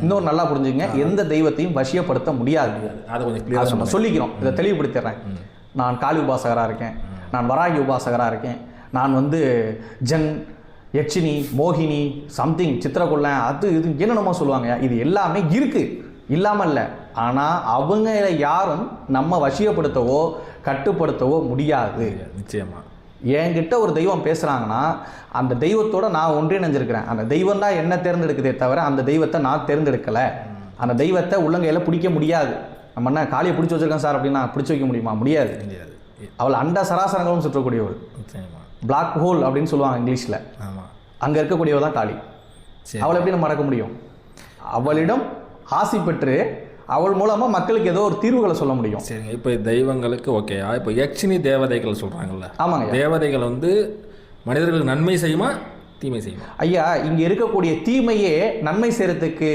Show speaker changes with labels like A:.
A: இன்னொரு நல்லா புரிஞ்சுங்க எந்த தெய்வத்தையும் வசியப்படுத்த முடியாது.
B: அதை கொஞ்சம்
A: நம்ம சொல்லிக்கிறோம். இதை தெளிவுபடுத்திடுறேன். நான் காளி உபாசகராக இருக்கேன். நான் வராகி உபாசகராக இருக்கேன். நான் வந்து ஜன் யட்சினி மோகினி சம்திங் சித்திரக்குள்ளன் அது இது என்னென்னமோ சொல்லுவாங்க. இது எல்லாமே இருக்கு. இல்லாமல் இல்லை. ஆனால் அவங்க யாரும் நம்ம வசியப்படுத்தவோ கட்டுப்படுத்தவோ முடியாது.
B: நிச்சயமா.
A: என்கிட்ட ஒரு தெய்வம் பேசுகிறாங்கன்னா அந்த தெய்வத்தோட நான் ஒன்றிணைஞ்சிருக்கிறேன். அந்த தெய்வம் தான் என்ன தேர்ந்தெடுக்குதே தவிர அந்த தெய்வத்தை நான் தேர்ந்தெடுக்கலை. அந்த தெய்வத்தை உள்ளங்கையில் பிடிக்க முடியாது. நம்ம என்ன காளியை பிடிச்சி வச்சிருக்கேன் சார் அப்படின்னா பிடிச்சி வைக்க முடியுமா? முடியாது.
B: முடியாது.
A: அவள் அண்ட சராசரங்களும் சுற்றக்கூடியவள். பிளாக் ஹோல் அப்படின்னு சொல்லுவாங்க இங்கிலீஷில்.
B: ஆமாம்
A: அங்கே இருக்கக்கூடியவள் தான் காளி.
B: சரி.
A: அவளை எப்படி நம்ம மறக்க முடியும்? அவளிடம் ஆசி பெற்று அவள் மூலமாக மக்களுக்கு ஏதோ ஒரு தீர்வுகளை சொல்ல முடியும்.
B: சரிங்க. இப்போ தெய்வங்களுக்கு ஓகேயா இப்போ யக்ஷினி தேவதைகள் சொல்கிறாங்கல்ல
A: ஆமாங்க.
B: தேவதைகள் வந்து மனிதர்களுக்கு நன்மை செய்யுமா தீமை செய்யுமா?
A: ஐயா இங்கே இருக்கக்கூடிய தீமையே நன்மை செய்யறதுக்கு